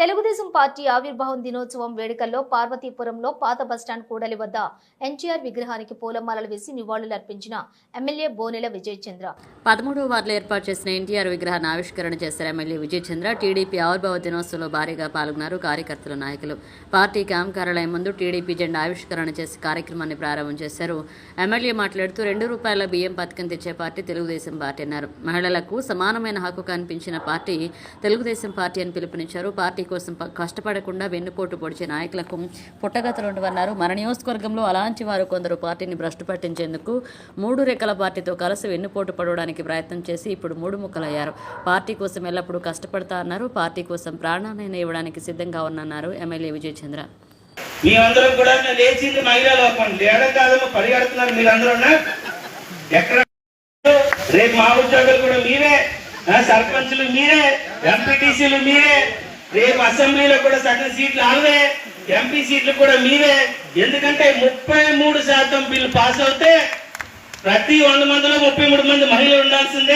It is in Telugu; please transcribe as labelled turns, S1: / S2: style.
S1: తెలుగుదేశం పార్టీ ఆవిర్భావం దినోత్సవం వేడుకల్లో పార్వతీపురంలో పాత బస్టాండ్ కూడలి వద్ద ఎన్టీఆర్ విగ్రహానికి పూలమాలలు వేసి నివాళులు అర్పించిన ఎమ్మెల్యే బోనెల విజయచంద్ర.
S2: పదమూడవ వార్డులో ఏర్పాటు చేసిన ఎన్టీఆర్ విగ్రహాన్ని ఆవిష్కరణ చేశారు ఎమ్మెల్యే విజయచంద్ర. టీడీపీ ఆవిర్భావ దినోత్సవంలో భారీగా పాల్గొన్నారు కార్యకర్తల నాయకులు. పార్టీ క్యాంప్ కార్యాలయం ముందు టీడీపీ జెండా ఆవిష్కరణ చేసి కార్యక్రమాన్ని ప్రారంభం చేశారు. ఎమ్మెల్యే మాట్లాడుతూ రెండు రూపాయల బియ్యం పథకం తెచ్చే పార్టీ తెలుగుదేశం పార్టీ అన్నారు. మహిళలకు సమానమైన హక్కు కనిపించిన పార్టీ తెలుగుదేశం పార్టీ అని పిలుపునిచ్చారు. పార్టీ కోసం కష్టపడకుండా వెన్నుపోటు పొడిచే నాయకులకు పుట్టగతులుండవన్నారు. మన నియోజకవర్గంలో అలాంటి వారు కొందరు పార్టీని భ్రష్టు పట్టించేందుకు మూడు రెక్కల పార్టీతో కలిసి వెన్నుపోటు పడవడానికి ప్రయత్నం చేసి ఇప్పుడు మూడు ముక్కలయ్యారు పార్టీ కోసం ఎల్లప్పుడూ కష్టపడతా అన్నారు. పార్టీ కోసం ప్రాణాన్ని ఇవ్వడానికి సిద్ధంగా ఉన్నన్నారు ఎమ్మెల్యే విజయ్ చంద్ర
S3: మేమందరం కూడా లేచింది మహిళా లోకం. లేడం పరిగెడుతున్నారు మీరందరూ ఎక్కడ? రేపు మా ఉద్యోగులు కూడా మీరే. సర్పంచ్లు మీరే. ఎంపీటీసీలు మీరే. రేపు అసెంబ్లీలో కూడా సగం సీట్లు ఆమె ఎంపీ సీట్లు కూడా మీరే ఎందుకంటే ముప్పై మూడు శాతం బిల్లు పాస్ అవుతే ప్రతి వంద మందిలో ముప్పై మూడు మంది మహిళలు ఉండాల్సిందే.